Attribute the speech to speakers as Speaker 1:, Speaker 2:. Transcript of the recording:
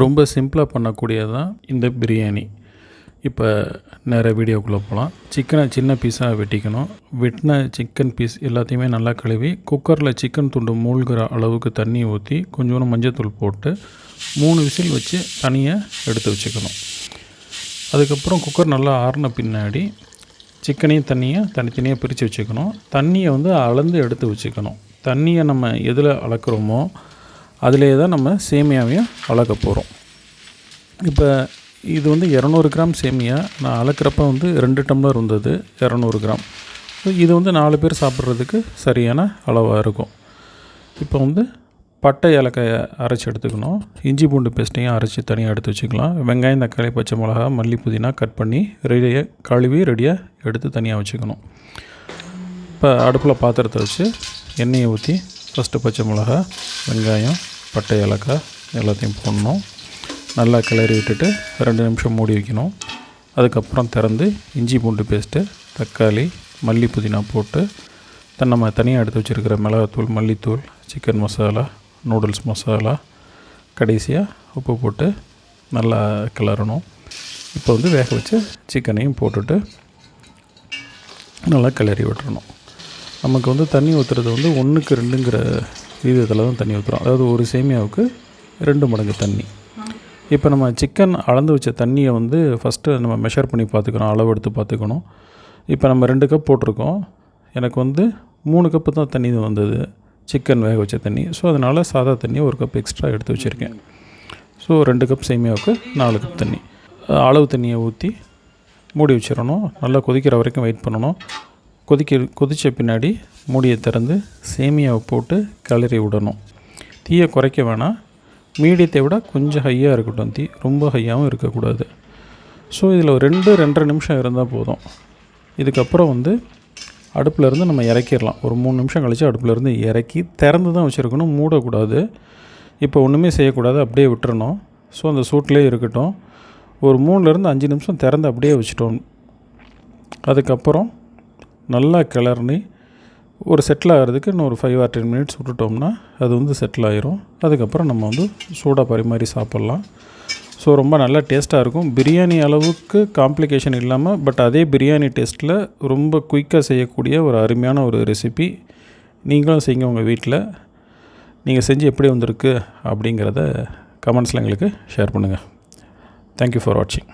Speaker 1: ரொம்ப சிம்பிளாக பண்ணக்கூடியது தான் இந்த பிரியாணி. இப்போ நேராக வீடியோக்குள்ளே போகலாம் சிக்கனை சின்ன பீஸாக வெட்டிக்கணும். வெட்டின சிக்கன் பீஸ் எல்லாத்தையுமே நல்லா கழுவி குக்கரில் சிக்கன் துண்டு மூழ்கிற அளவுக்கு தண்ணி ஊற்றி கொஞ்சோண்டு மஞ்சத்தூள் போட்டு மூணு விசில் வச்சு தனியாக எடுத்து வச்சுக்கணும். அதுக்கப்புறம் குக்கர் நல்லா ஆறின பின்னாடி சிக்கனையும் தண்ணியை தனித்தனியாக பிரித்து வச்சுக்கணும். தண்ணியை வந்து அளந்து எடுத்து வச்சுக்கணும். தண்ணியை நம்ம எதில் அளக்குறோமோ அதிலே தான் நம்ம சேமியாவையும் அளக்க போகிறோம் இப்போ இது வந்து இரநூறு கிராம் சேமியா நான் அளக்கிறப்ப வந்து ரெண்டு டம்ளர் இருந்தது இரநூறு கிராம். இது வந்து நாலு பேர் சாப்பிட்றதுக்கு சரியான அளவாக இருக்கும். இப்போ வந்து பட்டை ஏலக்காயை அரைச்சி எடுத்துக்கணும். இஞ்சி பூண்டு பேஸ்ட்டையும் அரைச்சி தனியாக எடுத்து வச்சுக்கலாம். வெங்காயம் தக்காளி பச்சை மிளகா மல்லி புதினா கட் பண்ணி ரெடியாக கழுவி ரெடியாக எடுத்து தனியாக வச்சுக்கணும். இப்போ அடுப்பில் பாத்திரத்தை வச்சு எண்ணெயை ஊற்றி ஃபஸ்ட்டு பச்சை மிளகா வெங்காயம் பட்டை ஏலக்காய் எல்லாத்தையும் போடணும். நல்லா கிளறி விட்டுட்டு ரெண்டு நிமிஷம் மூடி வைக்கணும். அதுக்கப்புறம் திறந்து இஞ்சி பூண்டு பேஸ்ட்டு தக்காளி மல்லி புதினா போட்டு தன் நம்ம தனியாக எடுத்து வச்சுருக்கிற மிளகாத்தூள் மல்லித்தூள் சிக்கன் மசாலா நூடுல்ஸ் மசாலா கடைசியாக உப்பு போட்டு நல்லா கிளறணும். இப்போ வந்து வேக வச்சு சிக்கனையும் போட்டுட்டு நல்லா கிளறி விட்டுறணும். நமக்கு வந்து தண்ணி ஊற்றுறது வந்து ஒன்றுக்கு ரெண்டுங்கிற விகிதத்தில் தான் தண்ணி ஊற்றுறோம் அதாவது ஒரு சேமியாவுக்கு ரெண்டு மடங்கு தண்ணி. இப்போ நம்ம சிக்கன் அளந்து வச்ச தண்ணியை வந்து ஃபஸ்ட்டு நம்ம மெஷர் பண்ணி பார்த்துக்கணும் அளவு எடுத்து பார்த்துக்கணும். இப்போ நம்ம ரெண்டு கப் போட்டிருக்கோம். எனக்கு வந்து மூணு கப்பு தான் தண்ணி வந்தது சிக்கன் வேக வச்ச தண்ணி. ஸோ அதனால் சாதா தண்ணி ஒரு கப் எக்ஸ்ட்ரா எடுத்து வச்சுருக்கேன். ஸோ ரெண்டு கப் சேமியாவுக்கு நாலு கப் தண்ணி. அளவு தண்ணியை ஊற்றி மூடி வச்சிடணும். நல்லா கொதிக்கிற வரைக்கும் வெயிட் பண்ணணும். கொதிக்க கொதித்த பின்னாடி மூடியை திறந்து சேமியாவை போட்டு கிளறி விடணும். தீயை குறைக்க வேணாம். மீடியத்தை விட கொஞ்சம் ஹையாக இருக்கட்டும். தீ ரொம்ப ஹையாகவும் இருக்கக்கூடாது. ஸோ இதில் ரெண்டு ரெண்டரை நிமிஷம் இருந்தால் போதும். இதுக்கப்புறம் வந்து அடுப்பில் இருந்து நம்ம இறக்கிடலாம். ஒரு மூணு நிமிஷம் கழித்து அடுப்பில் இருந்து இறக்கி திறந்து தான் வச்சுருக்கணும். மூடக்கூடாது. இப்போ ஒன்றுமே செய்யக்கூடாது. அப்படியே விட்டுறணும். ஸோ அந்த சூட்லேயே இருக்கட்டும். ஒரு மூணுலேருந்து அஞ்சு நிமிஷம் திறந்து அப்படியே வச்சுட்டோம். அதுக்கப்புறம் நல்லா கிளறி ஒரு செட்டில் ஆகிறதுக்கு இன்னும் ஒரு ஃபைவ் ஆர் டென் மினிட்ஸ் விட்டுட்டோம்னா அது வந்து செட்டில் ஆயிரும். அதுக்கப்புறம் நம்ம வந்து சூடாக பரிமாறி சாப்பிட்லாம். ஸோ ரொம்ப நல்லா டேஸ்ட்டாக இருக்கும். பிரியாணி அளவுக்கு காம்ப்ளிகேஷன் இல்லாமல் பட் அதே பிரியாணி டேஸ்ட்டில் ரொம்ப குயிக்காக செய்யக்கூடிய ஒரு அருமையான ஒரு ரெசிபி நீங்களும் செய்யுங்க உங்கள் வீட்டில் நீங்கள் செஞ்சு எப்படி வந்திருக்கு அப்படிங்கிறத கமெண்ட்ஸில் எங்களுக்கு ஷேர் பண்ணுங்கள் தேங்க்யூ ஃபார் வாட்சிங்